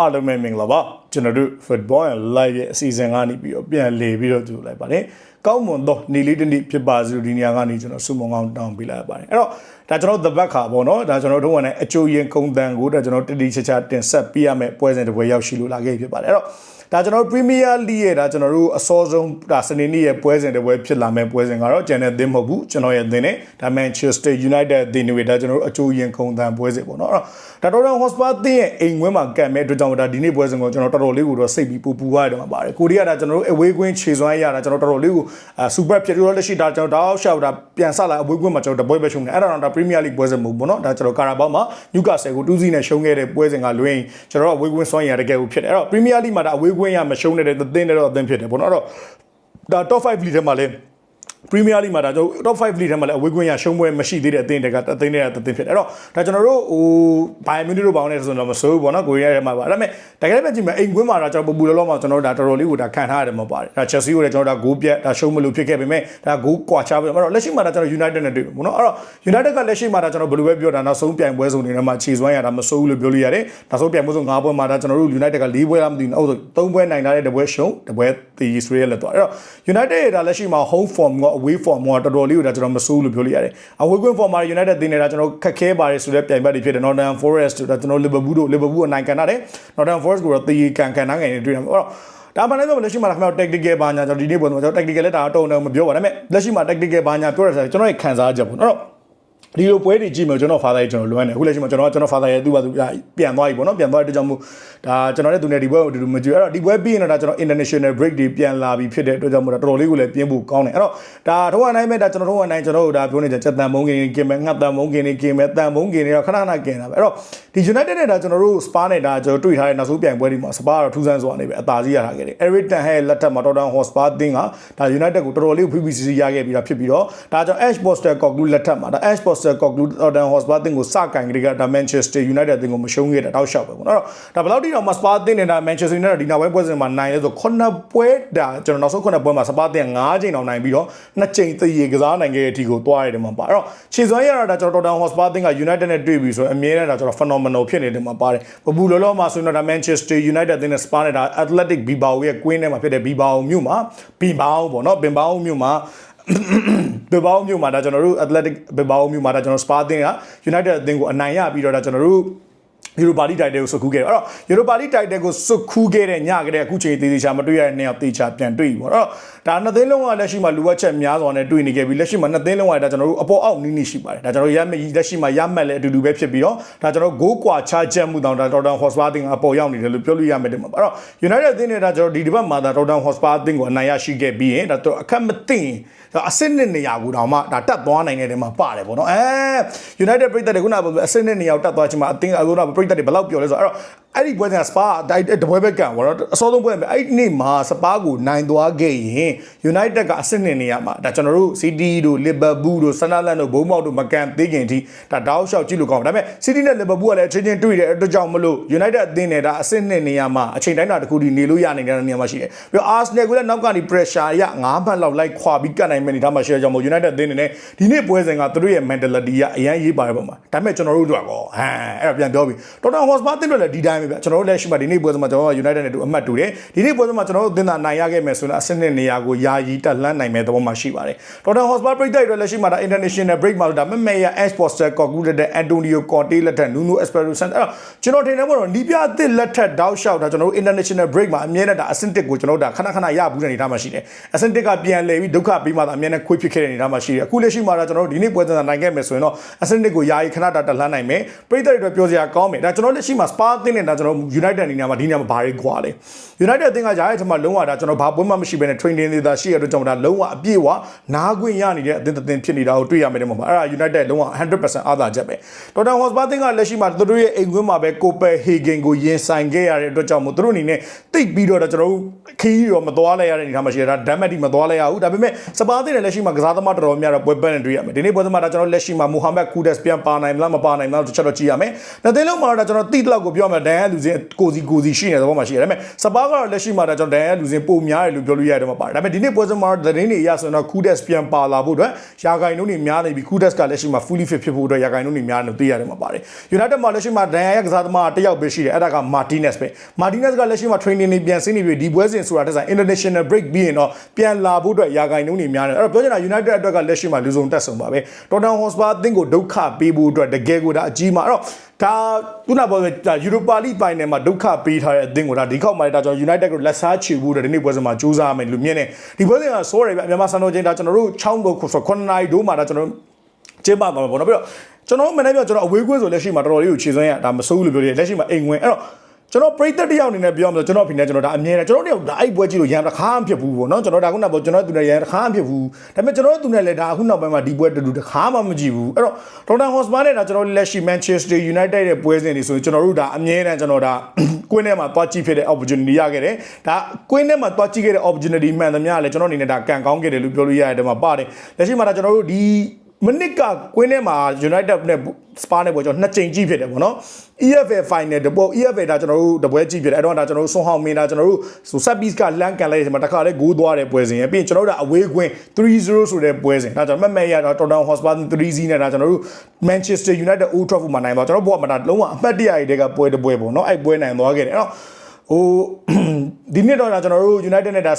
အားလုံးပဲမင်္ဂလာပါကျွန်တော်တို့ Football and Live ရဲ့အစီအစဉ်ကနေပြီးတော့ပြန်လည်ပြီးတော့ကြိုလိုက်ပါတယ်ကောင်းမွန်သောနေ့လေးတစ်နေ့ဖြစ်ပါစေလို့ဒီနေရာကနေကျွန်တော်ဆုမွန်ကောင်းတောင်းပေးလိုက်ပါတယ်အဲ့တော့ဒါကျွန်တော် The Back ခါပေါ့နော်ဒါကျွန်တော်တို့ကလည်းအကျိုးရင်ကုံတန်ကိုဒါကျွန်တော်တတိချာချာတင်ဆက်ပေးရမယ့်ပွဲစဉ်တစ်ပွဲရောက်ရှိလို့လာခဲ့ဖြစ်ပါတယ်အဲ့တော့ဒါကျွန်တော် Premier League ရဲ့ဒါကျွန်တော်တို့အစောဆုံးဒါစနေနေ့ရဲ့ပွဲစဉ်တစ်ပွဲဖြစ်လာမယ့်ပွဲစဉ်ကတော့ကျန်တဲ့သင်းမဟုတ်ဘူးကျွန်တော်ရဲ့သင်းနဲ့ဒါ Manchester United သင်းတွေဒါကျွန်တော်တို့အကျိုးရင်ခုံတန်ပွဲစဉ်ပေါ့နော်အဲ့တော့ ဒါတော်တော် Hotspur သင်းရဲ့အိမ်ဝင်းမှာကံမဲ့အတွက်ကြောင့်ဒါဒီနေ့ပွဲစဉ်ကိုကျွန်တော်တော်တော်လေးကိုတော့စိတ်ပြီးပူပူရတယ်မှာပါတယ်ကိုရီးယားဒါကျွန်တော်တို့အဝေးကွင်းခြေစွမ်းရတာကျွန်တော်တော်တော်လေးကိုအာစူပါဖြစ်တော့လက်ရှိဒါကျွန်တော်တောက်ရှောက်ဒါပြန်ဆက်လာအဝေးကွင်းမှာကျွန်တော်တပွဲပဲရှုံးတယ်အဲ့ဒါတော့ဒါ Premier League ပွဲစဉ်မဟုတ်ဘူးเนาะဒါကျွန်တော်ကာရာဘောက်မှာ Newcastle ကို2-0နဲ့ရှုံးခဲ့တဲ့ပွဲစဉ်ကလွင်ကျွန်တော်တို့အဝေးကွင်းစွမ်းရတကယ်ကိုဖြစ်တယ်အဲ့တော့ Premier League မှာဒါအဝေးကွင်းရမရှုံးတဲ့သင်းတွေတော့အသင်းဖြစ်တယ်ပေါ့နော်အဲ့တော့ဒါ top 5 league ထဲမှာလည်း Premier League မှာဒါကျွန်တော် top 5 league ထဲမှာလည်းအဝေးကွင်းရရှုံးပွဲမရှိသေးတဲ့အသင်းတွေကအသင်းတွေကတသင်းဖြစ်တယ်အဲ့တော့ဒါကျွန်တော်တို့ဟို Bayern Munich တို့ပေါင်းနေဆိုတော့မဆိုးဘူးပေါ့နော်ကိုရီးယားထဲမှာပါဒါပေမဲ့တကယ်ပဲကြည့်မယ်အိမ်ကွင်းမှာဒါကျွန်တော်ပူပူလောလောမှာကျွန်တော်တို့ဒါတော်တော်လေးကိုဒါခံထားရတယ်မပါတယ်ဒါ Chelsea ကိုလည်းကျွန်တော်တို့ဒါဂိုးပြတ်ဒါရှုံးမလို့ဖြစ်ခဲ့ပေမဲ့ဒါဂိုးကွာချပဲအဲ့တော့လက်ရှိမှာဒါကျွန်တော် United နဲ့တွေ့ပြီပေါ့နော်အဲ့တော့ United ကလက်ရှိမှာဒါကျွန်တော်ဘယ်လိုပဲပြောတာနောက်ဆုံးပြိုင်ပွဲစုံတွေထဲမှာခြေစွမ်းရတာမဆိုးဘူးလို့ပြောလို့ရတယ်နောက်ဆုံးပြိုင်ပွဲစုံ၅ပွဲမှာဒါကျွန်တော်တို့ United က၄ပွဲလားမသိဘူးဟုတ်ဆို၃ပွဲနိုင်ထားတဲ့တပွဲရှုံးတပွဲတီးစရေးလက်တော့အဲ့တော့ United ရဲ့ဒါလက်ရှိမှာ home form က away form ကတော်တော်လေးကိုဒါကျွန်တော်မဆိုးလို့ပြောလို့ရတယ်အဝေးကွင်း form မှာ United တင်နေတာကျွန်တော်ခက်ခဲပါတယ်ဆိုတဲ့ပြိုင်ဘက်တွေဖြစ်တယ် Northern Forest ဒါကျွန်တော် Liverpool တို့ Liverpool အနိုင်ခံရတယ် Northern Forest ကိုတော့တီးကန်ကန်နိုင်နေတွေ့တယ်အဲ့တော့ဒါမှလည်းလက်ရှိမှာခင်ဗျာ tactical ဘာညာကျွန်တော်ဒီနေ့ပုံစံကျွန်တော် tactical လည်းဒါတော့တုံတုံမပြောပါနဲ့မဲ့လက်ရှိမှာ tactical ဘာညာပြောရတဲ့ကျွန်တော်ရဲ့ခံစားချက်ပေါ့နော် ဒီလိုပွဲတွေကြည့်မယ်ကျွန်တော် father ရဲ့ကျွန်တော်လွမ်းတယ်အခုလက်ရှိမှာကျွန်တော်ကျွန်တော် father ရဲ့သူ့ဘာသူပြန်သွားပြီပေါ့နော်ပြန်သွားတဲ့အတွက်ကြောင့်မို့ဒါကျွန်တော်နဲ့သူနဲ့ဒီပွဲကိုအတူတူမကြည့်အဲ့တော့ဒီပွဲပြီးရင်တော့ဒါကျွန်တော် international break တွေပြန်လာပြီဖြစ်တဲ့အတွက်ကြောင့်မို့တော်တော်လေးကိုလည်းပြင်းဖို့ကောင်းတယ်အဲ့တော့ဒါတော့အနိုင်မဲ့ဒါကျွန်တော်တို့အနိုင်ကျွန်တော်တို့ဒါပြောနေကြချက်တန်မုံကင်ကင်မဲ့ငှက်တန်မုံကင်နေကင်မဲ့တန်မုံကင်နေတော့ခဏခဏကင်တာပဲအဲ့တော့ဒီ United နဲ့ဒါကျွန်တော်တို့ Spa နဲ့ဒါကျွန်တော်တွေ့ထားတဲ့နောက်ဆုံးပြိုင်ပွဲတွေမှာ Spa ကတော့ထူးဆန်းစွာနေပဲအသာစီးရထားခဲ့တယ် Eric Ten Hag လက်ထက်မှာ Tottenham Hotspur အသင်းကဒါ United ကိုတော်တော်လေး PPCC ရခဲ့ပြီးတာဖြစ်ပြီးတော့ဒါကြောင့် Ash Postecoglou လက်ထက်မှာဒါ Ash Postecoglou Tottenham Hotspur အသင်းကိုစကင်ကလေးကဒါ Manchester United အသင်းကိုမရှုံးခဲ့တာတောက်လျှောက်ပဲပေါ့နော်ဒါဘယ်လောက်ထိတော့မှ Spa အသင်းနဲ့ဒါ Manchester United ဒီနောက်ပိုင်းပွဲစဉ်မှာနိုင်လဲဆို9ပွဲဒါကျွန်တော်နောက်ဆုံး9ပွဲမှာ Spa အသင်း9ချိန်တောင်နိုင်ပြီးတော့2ချိန်သရေကစားနိုင်ခဲ့တဲ့အထိကိုသွားရတယ်မှာပါအဲ့တော့ခြေစွမ်းရတာဒါကျွန်တော် Tottenham Hotspur အသင်းက United နဲ့တွေ့ပြီဆိုတော့အမြဲတမ်းဒါကျွန်တော် phenomenal ဖြစ်နေတယ်မှာပါတယ်ဘဘူးလောလောမှာဆိုရင်တော့ဒါ Manchester United အသင်းနဲ့ Spa နဲ့ဒါ Athletic Bilbao ရဲ့ Queen ထဲမှာဖြစ်တဲ့ Bilbao မြို့မှာ Bilbao ပေါ့နော် Bilbao မြို့မှာ Bilbao မြို့မှာဒါကျွန်တော်တို့ Athletic Bilbao မြို့မှာဒါကျွန်တော် Spa အသင်းက United အသင်းကိုအနိုင်ရပြီးတော့ဒါကျွန်တော်တို့ ယူရိုပါလီတိုက်တယ်ကိုစုခူးခဲ့တယ်အဲ့တော့ယူရိုပါလီတိုက်တယ်ကိုစုခူးခဲ့တဲ့ညကလေးအခုချိန်သေးသေးချာမတွေ့ရတဲ့နှစ်ယောက်တေချာပြန်တွေ့ပြီပေါ့အဲ့တော့ဒါနှစ်သိန်းလုံးကလက်ရှိမှာလူဝက်ချက်များစွာနဲ့တွေ့နေခဲ့ပြီးလက်ရှိမှာနှစ်သိန်းလုံးကဒါကျွန်တော်တို့အပေါ်အောက်နီးနီးရှိပါတယ်ဒါကျွန်တော်ရမ်းလက်ရှိမှာရမှတ်လည်းအတူတူပဲဖြစ်ပြီးတော့ဒါကျွန်တော်ဂိုးကွာချချက်မှုတောင်ဒါ Tottenham Hotspur အသင်းကအပေါ်ရောက်နေတယ်လို့ပြောလို့ရမယ်တင်ပါအဲ့တော့ United အသင်းနဲ့ဒါကျွန်တော်ဒီဒီဘက်မှာဒါ Tottenham Hotspur အသင်းကိုအနိုင်ရရှိခဲ့ပြီးရင်ဒါတော့အခက်မသိရင်အစစ်နှစ်နေရာကိုတောင်မှဒါတက်သွားနိုင်တဲ့နေရာမှာပါတယ်ပေါ့နော်အဲ United ပြည်သက်တွေခုနကအစစ်နှစ်နေရာကိုတက်သွားချင်မှာအသင်းအခုတော့ပြည်သက်တွေဘယ်လောက်ပြောလဲဆိုတော့အဲ့တော့အဲ့ဒီပွဲစဉ်စပါတပွဲပဲကန်ပေါ့နော်အစောဆုံးပွဲပဲအဲ့ဒီနေ့မှာစပါကိုနိုင်သွားခဲ့ရင် United ကအစစ်နှစ်နေရာမှာဒါကျွန်တော်တို့ City တို့ Liverpool တို့ Sunderland တို့ဘုံမောက်တို့မကန်သေးခင်အထိဒါတောက်လျှောက်ကြည့်လို့ကောင်းတယ်ဒါပေမဲ့ City နဲ့ Liverpool ကလည်းအချင်းချင်းတွေ့တဲ့အတွက်ကြောင့်မလို့ United အသင်းနဲ့ဒါအစစ်နှစ်နေရာမှာအချိန်တိုင်းတာတစ်ခုဒီနေလို့ရနေတဲ့နေရာမှာရှိတယ်ပြီးတော့ Arsenal ကလည်းနောက်ကနေ pressure ရ9မှတ်လောက်လိုက်ခွာပြီးကတ်နိုင်မယ့်အနေထားမှာရှိတဲ့ကြောင့်မို့ United အသင်းနေနဲ့ဒီနေ့ပွဲစဉ်ကသူတို့ရဲ့ mentality ကအရန်ရေးပါတယ်ပေါ့မှာဒါပေမဲ့ကျွန်တော်တို့တို့ကောဟမ်အဲ့တော့ပြန်ပြောပြီး Tottenham Hotspur အသင်းတွေလည်းဒီတိုင်းပဲဗျကျွန်တော်တို့လည်းရှိမှဒီနေ့ပွဲစဉ်မှာကျွန်တော်တို့ United နဲ့တူအမှတ်တူတယ်ဒီနေ့ပွဲစဉ်မှာကျွန်တော်တို့အသင်းသာနိုင်ရခဲ့မယ်ဆိုရင်အဆင့်နှစ်နေရာကိုယာယီတက်လှမ်းနိုင်မယ့်သဘောမှရှိပါတယ် Tottenham Hotspur ပြည်တိုက်တွေလည်းရှိမှဒါ international break မှာဒါမမေယာ Ash Poster concluded တဲ့ Antonio Conte လက်ထက် Nuno Espirito Santo အဲ့တော့ကျွန်တော်ထင်တယ်ပေါ့နော်နီးပြအသစ်လက်ထက်တောက်လျှောက်ဒါကျွန်တော်တို့ international break မှာအမြဲတမ်းဒါအဆင့်တစ်ကိုကျွန်တော်တို့ဒါခဏခဏရဘူးတဲ့အနေထားမှာရှိတယ်အဆင့်တစ်ကပြန်လဲပြီးဒုက္ခပြီးမှသာအမြဲတမ်းခွေးဖြစ်ခဲ့တဲ့အနေထားမှာရှိတယ်အခုလက်ရှိမှာဒါကျွန်တော်တို့ဒီနေ့ပွဲစဉ်သာနိုင်ခဲ့မယ်ဆိုရင်တော့အဆင့်တစ်ကိုယာယီခဏတာတက်လှမ်းနိုင်မယ်ပြည်တိုက်တွေပြောစရာကောင်းမယ်ဒါကျွန်တော်လက်ရှိမှာ Spa အသင်းနဲ့ဒါကျွန်တော် United အနေနဲ့မှာဒီနေရာမှာဘာတွေခွာလဲ United အသင်းကယာယီထက်မှာလုံးဝဒါကျွန်တော်ဘာပွဲမှမရှိဘဲနဲ့ training တွေသာရှိရတဲ့ကြောင့်ဒါလုံးဝအပြည့်ဝနားခွင့်ရနေတဲ့အသင်းတစ်သင်းဖြစ်နေတာကိုတွေ့ရမယ်တဲ့မှာအဲ့ဒါ United လုံးဝ100%အားသာချက်ပဲ Tottenham Hotspur အသင်းကလက်ရှိမှာသူတို့ရဲ့အိမ်ကွင်းမှာပဲ Copenhagen ကိုရင်ဆိုင်ခဲ့ရတဲ့အတွက်ကြောင့်မို့သူတို့အနေနဲ့တိတ်ပြီးတော့ဒါကျွန်တော်တို့ခီးရောမသွားလိုက်ရတဲ့အနေထားမှာရှိတယ်ဒါ damage မသွားလိုက်ရဘူးဒါပေမဲ့စပါးသင်းနဲ့လက်ရှိမှာကစားသမားတော်တော်များတော့ပွဲပန်းနဲ့တွေ့ရမယ်ဒီနေ့ပွဲသမားဒါကျွန်တော်လက်ရှိမှာ Mohamed Kudus ပြန်ပါနိုင်မလားမပါနိုင်မလားတစ်ချက်တော့ကြည့်ရမယ်နှစ်သိန်းလုံးမှာတော့ကျွန်တော်တိတလောက်ကိုပြောမယ်ဒန်လူစင်ကိုစီကိုစီရှိနေတဲ့သဘောမှာရှိတယ်ဒါပေမဲ့စပါးကတော့လက်ရှိမှာဒါကျွန်တော်ဒန်ရလူစင်ပုံများတယ်လို့ပြောလို့ရတယ်မှာပါတယ်ဒါပေမဲ့ဒီနေ့ပွဲစဉ်မှာသတင်းတွေအရဆိုတော့ Kudes ပြန်ပါလာဖို့အတွက်ရာဂိုင်နှုန်းတွေများနေပြီ Kudes ကလက်ရှိမှာ fully fit ဖြစ်ဖို့အတွက်ရာဂိုင်နှုန်းတွေများနေလို့သိရတယ်မှာပါတယ် United မှာလက်ရှိမှာဒန်ရရဲ့ကစားသမားတစ်ယောက်ပဲရှိတယ်အဲ့ဒါက Martinez ပဲ Martinez ကလက်ရှိမှာ training တွေပြန်ဆင်းနေပြီဒီပွဲစဉ်ဆိုတာတက်ဆိုင် international break ပြီးရင်တော့ပြန်လာဖို့အတွက်ရာဂိုင်နှုန်းတွေများတယ်အဲ့တော့ပြောချင်တာ United အတွက်ကလက်ရှိမှာလူစုံတက်ဆုံပါပဲ Tottenham Hotspur အသင်းကိုဒုက္ခပေးဖို့အတွက်တကယ်ကိုဒါအကြီးမှာအဲ့တော့ဒါ ခုနပြောတဲ့ Europa League final မှာဒုက္ခပေးထားတဲ့အသင်းကိုဒါဒီခေါက်မှာဒါကျွန်တော် United ကိုလက်စားချေဖို့အတွက်ဒီနေ့ပွဲစဉ်မှာစူးစမ်းရမယ်လို့မြင်တယ်ဒီပွဲစဉ်ကဆိုးတယ်ဗျမြန်မာစံတော်ချိန်ဒါကျွန်တော်တို့ချောင်းကိုဆို9နိုင်ဒိုးမှာဒါကျွန်တော်တို့ကျင်းပမှာပေါ့နော်ပြီးတော့ကျွန်တော်မနေ့ကကျွန်တော်အဝေးကွင်းဆိုလက်ရှိမှာတော်တော်လေးကိုခြေစွမ်းရဒါမစိုးဘူးလို့ပြောတယ်လက်ရှိမှာအိမ်ဝင်အဲ့တော့ ကျွန်တော်ပရိသတ်တယောက်အနေနဲ့ပြောမှဆိုကျွန်တော်ဖိနေကျွန်တော်ဒါအမြဲတမ်းကျွန်တော်တို့ဒါအဲ့ပွဲကြည့်လို့ရံတစ်ခါမှဖြစ်ဘူးပေါ့နော်ကျွန်တော်ဒါခုနကပေါ့ကျွန်တော်သူနဲ့ရံတစ်ခါမှဖြစ်ဘူးဒါပေမဲ့ကျွန်တော်သူနဲ့လည်းဒါအခုနောက်ပိုင်းမှာဒီပွဲတူတူတစ်ခါမှမကြည့်ဘူးအဲ့တော့ဒေါက်တာဟော့စပါနဲ့ဒါကျွန်တော်လက်ရှိ Manchester United ရဲ့ပွဲစဉ်တွေဆိုရင်ကျွန်တော်တို့ဒါအမြဲတမ်းကျွန်တော်ဒါကွင်းထဲမှာတွားကြည့်ဖြစ်တဲ့ opportunity ရခဲ့တယ်ဒါကွင်းထဲမှာတွားကြည့်ခဲ့တဲ့ opportunity မှန်သမျှလည်းကျွန်တော်အနေနဲ့ဒါကန်ကောင်းခဲ့တယ်လို့ပြောလို့ရတယ်မှာပါတယ်လက်ရှိမှာဒါကျွန်တော်တို့ဒီ မနစ်ကကွင်းထဲမှာ United နဲ့ Spa နဲ့ပွဲကျွန်တော်နှစ်ချိန်ကြည့်ဖြစ်တယ်ပေါ့နော် EFL final တပေါ် EFL ဒါကျွန်တော်တို့တပွဲကြည့်ဖြစ်တယ်အဲ့တော့ဒါကျွန်တော်တို့ဆွန်ဟောင်းမင်းဒါကျွန်တော်တို့ဆို set piece ကလမ်းကန်လိုက်တယ်မှာတခါလဲဂိုးသွားတဲ့ပွဲစဉ်ရပြီးရင်ကျွန်တော်တို့အဝေးကွင်း3-0ဆိုတဲ့ပွဲစဉ်ဒါကျွန်တော်မှတ်မဲ့ရတော့ Tottenham Hotspur 3-0နဲ့ဒါကျွန်တော်တို့ Manchester United Old Trafford မှာနိုင်ပါကျွန်တော်ဘောကမှာဒါလုံးဝအမှတ်တရရတဲ့ကပွဲတစ်ပွဲပေါ့နော်အဲ့ပွဲနိုင်သွားခဲ့တယ်အဲ့တော့ ဟိုဒီနေ့တော့ဒါကျွန်တော်တို့ United နဲ့ဒါ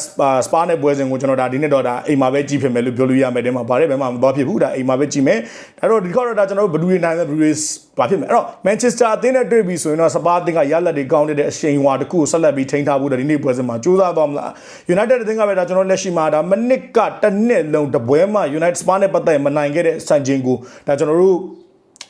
Spa နဲ့ပွဲစဉ်ကိုကျွန်တော်ဒါဒီနေ့တော့ဒါအိမ်မှာပဲကြည့်ဖြစ်မယ်လို့ပြောလို့ရမယ်တဲ့မှာဗါတဲ့ဘယ်မှာမသွားဖြစ်ဘူးဒါအိမ်မှာပဲကြည့်မယ်ဒါတော့ဒီခေါက်တော့ဒါကျွန်တော်တို့ဘယ်သူတွေနိုင်လဲဘယ်သူတွေဘာဖြစ်မယ်အဲ့တော့ Manchester အသင်းနဲ့တွေ့ပြီဆိုရင်တော့ Spa အသင်းကရလက်တွေကောင်းတဲ့အရှိန်ဝါတစ်ခုကိုဆက်လက်ပြီးထိန်းထားဖို့ဒီနေ့ပွဲစဉ်မှာကြိုးစားသွားမလား United အသင်းကပဲဒါကျွန်တော်လက်ရှိမှာဒါမနစ်ကတစ်နှစ်လုံးတပွဲမှာ United Spa နဲ့ပတ်သက်မနိုင်ခဲ့တဲ့စံချိန်ကိုဒါကျွန်တော်တို့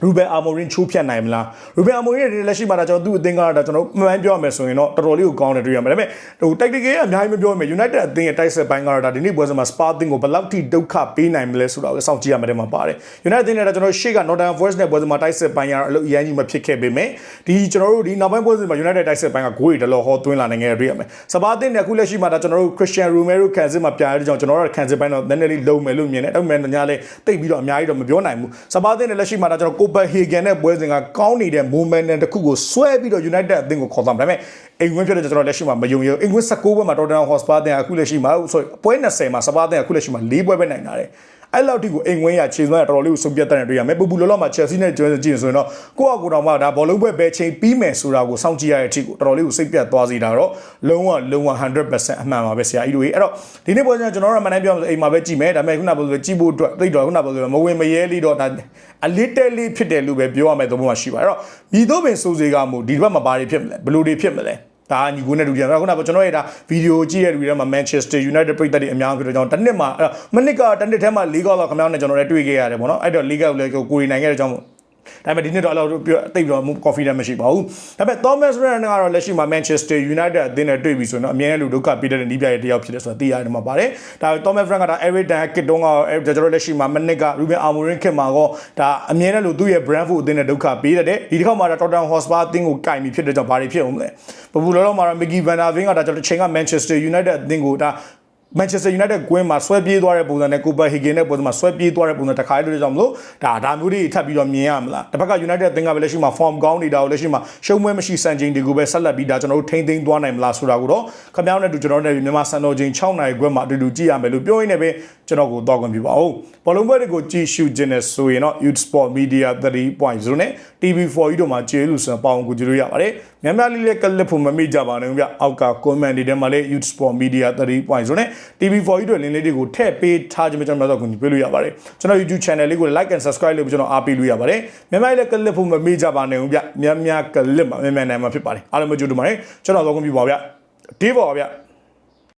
ရူဘယ်အာမိုရင်ချိုးဖြတ်နိုင်မလားရူဘယ်အာမိုရင်ရဲ့လက်ရှိမှာဒါကျွန်တော်သူ့အသင်းကတော့ဒါကျွန်တော်မှန်မှန်ပြောရမယ်ဆိုရင်တော့တော်တော်လေးကိုကောင်းတယ်တွေ့ရမယ်ဒါပေမဲ့ဟိုတိုက်တကယ်အများကြီးမပြောရမယ် United အသင်းရဲ့တိုက်ဆက်ပိုင်းကတော့ဒါဒီနေ့ပွဲစဉ်မှာ Spa အသင်းကိုဘယ်လောက်ထိဒုက္ခပေးနိုင်မလဲဆိုတာကိုစောင့်ကြည့်ရမယ်တဲ့မှာပါတယ် United အသင်းနဲ့ဒါကျွန်တော်ရှေ့က Nottingham Forest နဲ့ပွဲစဉ်မှာတိုက်ဆက်ပိုင်းကတော့အလုပ်အရန်ကြီးမဖြစ်ခဲ့ပေမဲ့ဒီကျွန်တော်တို့ဒီနောက်ပိုင်းပွဲစဉ်မှာ United တိုက်ဆက်ပိုင်းကဂိုးတွေတော်တော်ဟောသွင်းလာနိုင်ခဲ့တွေ့ရမယ်စပါးအသင်းနဲ့အခုလက်ရှိမှာဒါကျွန်တော်တို့ Christian Romero ခံစစ်မှာပြရတဲ့ကြောင့်ကျွန်တော်တို့ခံစစ်ပိုင်းတော့နည်းနည်းလေးလုံမယ်လို့မြင်တယ်ဒါပေမဲ့ညာလေးတိတ်ပြီးတော့အများကြီးတော့မပြောနိုင်ဘူးစပါးအသင်းနဲ့လက်ရှိမှာဒါကျွန်တော် Copenhagen နဲ့ပွဲစဉ်ကကောင်းနေတဲ့ moment နဲ့တစ်ခုကိုဆွဲပြီးတော့ United အသင်းကိုခေါ်သွားမှာဒါပေမဲ့အိမ်ဝင်ဖြစ်တဲ့ကျွန်တော်လက်ရှိမှာမယုံရဘူးအိမ်ဝင်19ပွဲမှာ Tottenham Hotspur အသင်းကအခုလက်ရှိမှာ sorry ပွဲ20မှာစပါးအသင်းကအခုလက်ရှိမှာ4ပွဲပဲနိုင်တာတယ် အဲ့လောက်ထိကိုအိမ်ဝင်ရခြေစွမ်းရတော်တော်လေးကိုစုံပြတ်တဲ့တွေ့ရမယ်ပူပူလောလောမှာ Chelsea နဲ့ Chelsea ကြည့်ရင်ဆိုရင်တော့ကိုယ့်အကူတော်မှာဒါဘောလုံးပွဲပဲချိန်ပြီးမယ်ဆိုတာကိုစောင့်ကြည့်ရတဲ့အထိကိုတော်တော်လေးကိုစိတ်ပြတ်သွားစေတာတော့လုံးဝလုံးဝ100%အမှန်ပါပဲဆရာကြီးတို့ကြီးအဲ့တော့ဒီနေ့ပွဲစဉ်ကျွန်တော်တို့မနိုင်ပြောလို့အိမ်မှာပဲကြည့်မယ်ဒါပေမဲ့ခုနကပြောလို့ကြည့်ဖို့အတွက်သိတော့ခုနကပြောလို့မဝင်မရဲလေးတော့ဒါအလစ်တဲလေးဖြစ်တယ်လို့ပဲပြောရမယ်သဘောမှရှိပါအဲ့တော့ဒီတော့ပင်စိုးစေကမို့ဒီဘက်မှာဘာတွေဖြစ်မလဲဘယ်လိုတွေဖြစ်မလဲ ဒါညီကိုနဲ့တူတယ်ခုနကကျွန်တော်ရဲ့ဒါဗီဒီယိုကြည့်ရတဲ့လူတွေမှာ Manchester United ပြည်သက်တွေအများကြီးဖြစ်တော့ကျွန်တော်တစ်နှစ်မှာအဲ့မနစ်ကတစ်နှစ်ထဲမှာ၄ကောက်လောက်ခမောင်းနဲ့ကျွန်တော်လည်းတွေ့ခဲ့ရတယ်ပေါ့နော်အဲ့တော့၄ကောက်လည်းကိုရီနိုင်ခဲ့တဲ့ကြောင့် ဒါပေမဲ့ဒီနှစ်တော့အဲ့လိုပြောတိတ်တော့ confidence မရှိပါဘူးဒါပေမဲ့ Thomas Ryan ကတော့လက်ရှိမှာ Manchester United အသင်းနဲ့တွေ့ပြီဆိုရင်တော့အမြဲတမ်းလူဒုက္ခပေးတဲ့နီးပြရဲ့တယောက်ဖြစ်တယ်ဆိုတာသိရတယ်မှာပါတယ်ဒါ Thomas Frank ကဒါ Eric Dan Kit တုန်းကကျွန်တော်လက်ရှိမှာမနစ်က Ruben Amorim ခင်မှာတော့ဒါအမြဲတမ်းလူသူ့ရဲ့ Brentford အသင်းနဲ့ဒုက္ခပေးတဲ့ဒီတစ်ခါမှာဒါ Tottenham Hotspur အသင်းကိုကင်ပြီးဖြစ်တဲ့ကြောင့်ဘာတွေဖြစ်အောင်လဲပပူလောလောမှာတော့ Mickey Van der Ven ကဒါကျွန်တော်ချိန်က Manchester United အသင်းကိုဒါ Manchester United ကွင်းမှာဆွဲပြေးသွားတဲ့ပုံစံနဲ့ Copenhagen နဲ့ပုံစံမှာဆွဲပြေးသွားတဲ့ပုံစံတစ်ခါလေးကြောင့်မလို့ဒါဒါမျိုးတွေထပ်ပြီးတော့မြင်ရမလားတစ်ဖက်က United အသင်းကပဲလက်ရှိမှာ form ကောင်းနေတာကိုလက်ရှိမှာရှုံးမွဲမရှိစံချိန်တွေကိုပဲဆက်လက်ပြီးဒါကျွန်တော်တို့ထိမ့်သိမ်းသွားနိုင်မလားဆိုတာကိုတော့ခင်ဗျားတို့နဲ့တူကျွန်တော်တို့နဲ့မြန်မာစံတော်ချိန်6နိုင်ခွဲမှာအတူတူကြည့်ရမယ်လို့ပြောရင်းနဲ့ပဲကျွန်တော်ကိုတော့ခွင့်ပြုပါဦးဘောလုံးပွဲတွေကိုကြည့်ရှုခြင်းနဲ့ဆိုရင်တော့ Youth Sport Media 3.0နဲ့ TV4 ကြီးတို့မှာကျေးလူစံပေါအောင်ကိုကြည့်လို့ရပါတယ်များများလေးလေးကလစ်ဖို့မမိကြပါနဲ့ဗျအောက်က comment တွေထဲမှာလည်း Youth Sport Media 3.0နဲ့ TV4 ကြီးတို့လင်းလေးတွေကိုထည့်ပေးထားခြင်းပဲကျွန်တော်တို့ကိုပြလို့ရပါတယ်ကျွန်တော် YouTube channel လေးကို like and subscribe လုပ်ပြီးကျွန်တော်အားပေးလို့ရပါတယ်များများလေးကလစ်ဖို့မမိကြပါနဲ့ဗျများများကလစ်မှာများများနိုင်မှာဖြစ်ပါတယ်အားလုံးမကြိုးတူပါတယ်ကျွန်တော်တော့ကုန်ပြီပါဗျဒီပါဗျ